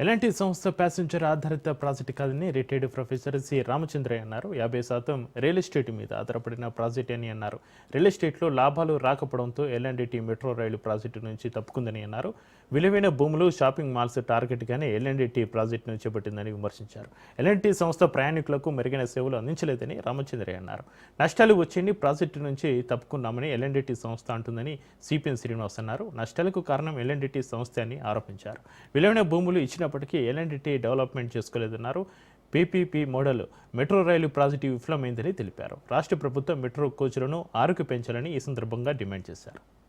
ఎలాంటి సంస్థ ప్యాసింజర్ ఆధారిత ప్రాజెక్ట్ కాదని రిటైర్డ్ ప్రొఫెసర్ సి రామచంద్రయ్య అన్నారు. యాభై శాతం రియల్ ఎస్టేట్ మీద ఆధారపడిన ప్రాజెక్ట్ అని అన్నారు. రియల్ ఎస్టేట్లో లాభాలు రాకపోవడంతో ఎల్ఎన్డిటి మెట్రో రైలు ప్రాజెక్టు నుంచి తప్పుకుందని అన్నారు. విలువైన భూములు షాపింగ్ మాల్స్ టార్గెట్గానే ఎల్ఎన్డిటి ప్రాజెక్టును చేపట్టిందని విమర్శించారు. ఎల్ఎన్టీ సంస్థ ప్రయాణికులకు మెరుగైన సేవలు అందించలేదని రామచంద్రయ్య అన్నారు. నష్టాలు వచ్చేని ప్రాజెక్టు నుంచి తప్పుకున్నామని ఎల్ఎన్డిటి సంస్థ అంటుందని సిపిఎన్ శ్రీనివాస్ అన్నారు. నష్టాలకు కారణం ఎల్ఎన్డిటి సంస్థ అని ఆరోపించారు. విలువైన భూములు ఇచ్చినప్పటికీ L and T development చేసుకోలేదన్నారు. PPP model metro rail project విఫలమైందని తెలిపారు. రాష్ట్ర ప్రభుత్వం మెట్రో కోచ్లను ఆరుకు పెంచాలని ఈ సందర్భంగా డిమాండ్ చేశారు.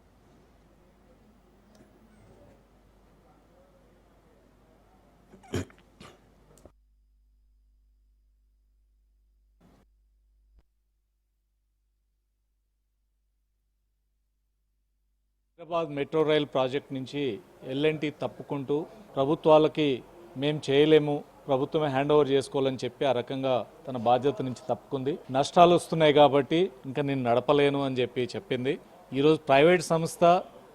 హైదరాబాద్ మెట్రో రైల్ ప్రాజెక్ట్ నుంచి ఎల్ఎన్టీ తప్పుకుంటూ ప్రభుత్వాలకి మేము చేయలేము ప్రభుత్వమే హ్యాండ్ ఓవర్ చేసుకోవాలని చెప్పి ఆ రకంగా తన బాధ్యత నుంచి తప్పుకుంది. నష్టాలు వస్తున్నాయి కాబట్టి ఇంకా నేను నడపలేను అని చెప్పి చెప్పింది. ఈరోజు ప్రైవేట్ సంస్థ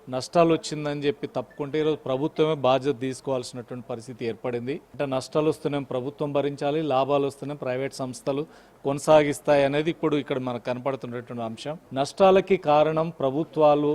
నష్టాలు వచ్చిందని చెప్పి తప్పుకుంటే ఈరోజు ప్రభుత్వమే బాధ్యత తీసుకోవాల్సినటువంటి పరిస్థితి ఏర్పడింది. అంటే నష్టాలు వస్తున్నాయి ప్రభుత్వం భరించాలి లాభాలు వస్తున్నాయి ప్రైవేట్ సంస్థలు కొనసాగిస్తాయి అనేది ఇప్పుడు ఇక్కడ మనకు కనపడుతున్నటువంటి అంశం. నష్టాలకి కారణం ప్రభుత్వాలు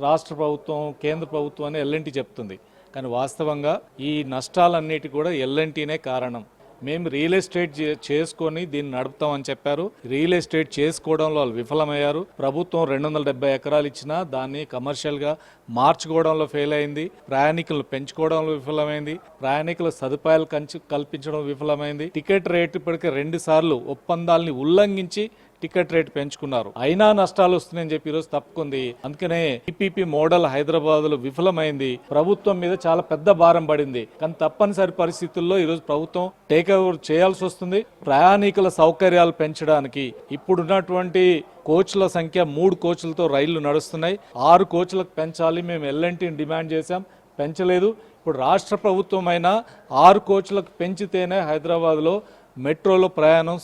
రాష్ట్ర ప్రభుత్వం కేంద్ర ప్రభుత్వం అని ఎల్ఎన్టీ చెప్తుంది. కానీ వాస్తవంగా ఈ నష్టాలన్నిటి కూడా ఎల్ఎన్టీనే కారణం. మేము రియల్ ఎస్టేట్ చే- చేసుకొని దీన్ని నడుపుతామని చెప్పారు. రియల్ ఎస్టేట్ చేసుకోవడంలో వాళ్ళు విఫలమయ్యారు. ప్రభుత్వం రెండు వందల డెబ్బై ఎకరాలు ఇచ్చినా దాన్ని కమర్షియల్గా మార్చుకోవడంలో ఫెయిల్ అయింది. ప్రయాణికులను పెంచుకోవడంలో విఫలమైంది. ప్రయాణికుల సదుపాయాలు కంచి కల్పించడం విఫలమైంది. టికెట్ రేటు ఇప్పటికే రెండు సార్లు ఒప్పందాలని ఉల్లంఘించి టికెట్ రేట్ పెంచుకున్నారు. అయినా నష్టాలు వస్తున్నాయని చెప్పి ఈరోజు తప్పుకుంది. అందుకనే ఈపీపీ మోడల్ హైదరాబాద్లో విఫలమైంది. ప్రభుత్వం మీద చాలా పెద్ద భారం పడింది. కానీ తప్పనిసరి పరిస్థితుల్లో ఈరోజు ప్రభుత్వం టేక్ ఓవర్ చేయాల్సి వస్తుంది. ప్రయాణికుల సౌకర్యాలు పెంచడానికి. ఇప్పుడున్నటువంటి కోచ్ల సంఖ్య మూడు కోచ్లతో రైళ్ళు నడుస్తున్నాయి. ఆరు కోచ్లకు పెంచాలి. మేము ఎల్ఎన్టీని డిమాండ్ చేశాం. పెంచలేదు. ఇప్పుడు రాష్ట్ర ప్రభుత్వం అయినా ఆరు కోచ్లకు పెంచితేనే హైదరాబాద్లో మెట్రోలో ప్రయాణం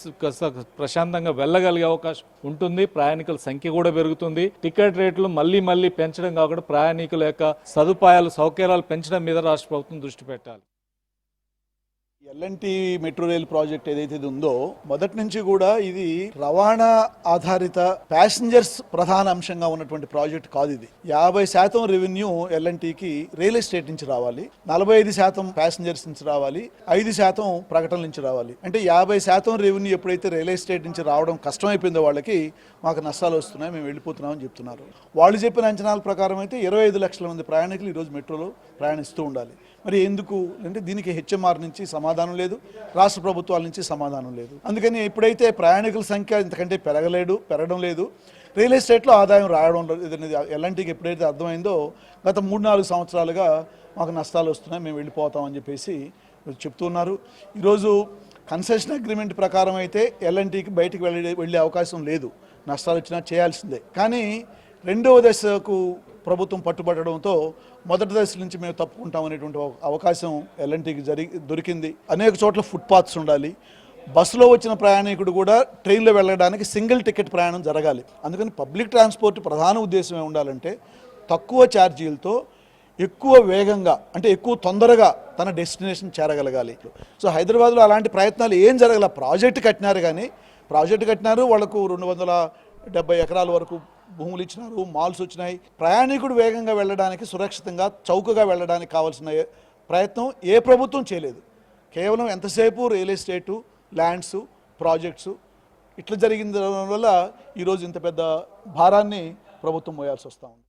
ప్రశాంతంగా వెళ్ళగలిగే అవకాశం ఉంటుంది. ప్రయాణికుల సంఖ్య కూడా పెరుగుతుంది. టికెట్ రేట్లు మళ్ళీ మళ్ళీ పెంచడం కాకుండా ప్రయాణికుల యొక్క సదుపాయాలు సౌకర్యాలు పెంచడం మీద రాష్ట్ర ప్రభుత్వం దృష్టి పెట్టాలి. ఎల్ఎన్టీ మెట్రో రైల్ ప్రాజెక్ట్ ఏదైతే ఇది ఉందో మొదటి నుంచి కూడా ఇది రవాణా ఆధారిత ప్యాసింజర్స్ ప్రధాన అంశంగా ఉన్నటువంటి ప్రాజెక్ట్ కాదు ఇది. యాభై శాతం రెవెన్యూ ఎల్ఎన్టీకి రియల్ ఎస్టేట్ నుంచి రావాలి. నలభై ఐదు శాతం ప్యాసింజర్స్ నుంచి రావాలి. ఐదు శాతం ప్రకటనల నుంచి రావాలి. అంటే యాభై శాతం రెవెన్యూ ఎప్పుడైతే రియల్ ఎస్టేట్ నుంచి రావడం కష్టమైపోయిందో వాళ్ళకి మాకు నష్టాలు వస్తున్నాయి మేము వెళ్ళిపోతున్నామని చెప్తున్నారు. వాళ్ళు చెప్పిన అంచనాల ప్రకారం అయితే ఇరవై ఐదు లక్షల మంది ప్రయాణికులు ఈరోజు మెట్రోలో ప్రయాణిస్తూ ఉండాలి. మరి ఎందుకు? అంటే దీనికి హెచ్ఎంఆర్ నుంచి సమాధానం లేదు. రాష్ట్ర ప్రభుత్వాల నుంచి సమాధానం లేదు. అందుకని ఇప్పుడైతే ప్రయాణికుల సంఖ్య ఇంతకంటే పెరగలేడు పెరగడం లేదు రియల్ ఎస్టేట్లో ఆదాయం రావడం లేదు ఎలాంటికి ఎప్పుడైతే అర్థమైందో గత మూడు నాలుగు సంవత్సరాలుగా మాకు నష్టాలు వస్తున్నాయి మేము వెళ్ళిపోతామని చెప్పేసి చెప్తున్నారు. ఈరోజు కన్సెషన్ అగ్రిమెంట్ ప్రకారం అయితే ఎల్ఎన్టీకి బయటకు వెళ్ళే వెళ్ళే అవకాశం లేదు. నష్టాలు వచ్చినా చేయాల్సిందే. కానీ రెండవ దశకు ప్రభుత్వం పట్టుబట్టడంతో మొదటి దశ నుంచి మేము తప్పుకుంటాం అనేటువంటి అవకాశం ఎల్ఎన్టీకి జరిగి దొరికింది. అనేక చోట్ల ఫుట్పాత్స్ ఉండాలి. బస్సులో వచ్చిన ప్రయాణికుడు కూడా ట్రైన్లో వెళ్ళడానికి సింగిల్ టికెట్ ప్రయాణం జరగాలి. అందుకని పబ్లిక్ ట్రాన్స్పోర్ట్ ప్రధాన ఉద్దేశం ఏమి ఉండాలంటే తక్కువ ఛార్జీలతో ఎక్కువ వేగంగా అంటే ఎక్కువ తొందరగా తన డెస్టినేషన్ చేరగలగాలి. సో హైదరాబాద్లో అలాంటి ప్రయత్నాలు ఏం జరగల? ప్రాజెక్ట్ కట్టినారు కానీ ప్రాజెక్ట్ కట్టినారు వాళ్ళకు రెండు వందల డెబ్బై ఎకరాల వరకు భూములు ఇచ్చినారు మాల్స్ వచ్చినాయి. ప్రయాణికుడు వేగంగా వెళ్ళడానికి సురక్షితంగా చౌకగా వెళ్ళడానికి కావాల్సిన ప్రయత్నం ఏ ప్రభుత్వం చేయలేదు. కేవలం ఎంతసేపు రియల్ ఎస్టేటు ల్యాండ్స్ ప్రాజెక్ట్స్ ఇట్లా జరిగిన వల్ల ఈరోజు ఇంత పెద్ద భారాన్ని ప్రభుత్వం మోయాల్సి వస్తూ ఉంది.